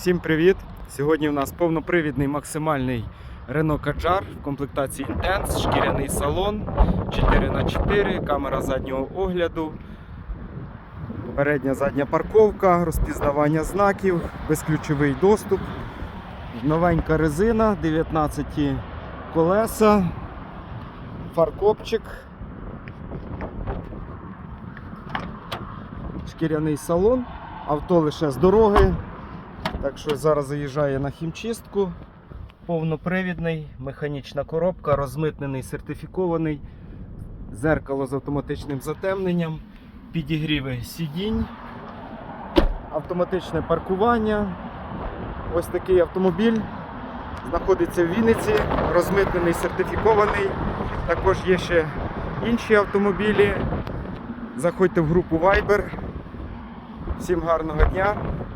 Всім привіт! Сьогодні у нас повнопривідний максимальний Renault Kadjar в комплектації Intense, шкіряний салон, 4х4, камера заднього огляду, передня задня парковка, розпізнавання знаків, безключовий доступ, новенька резина, 19 колеса, фаркопчик, шкіряний салон, авто лише з дороги. Так що зараз заїжджає на хімчистку. Повнопривідний, механічна коробка, розмитнений, сертифікований, зеркало з автоматичним затемненням, підігріви сидінь, автоматичне паркування. Ось такий автомобіль знаходиться в Вінниці, розмитнений, сертифікований. Також є ще інші автомобілі. Заходьте в групу Viber. Всім гарного дня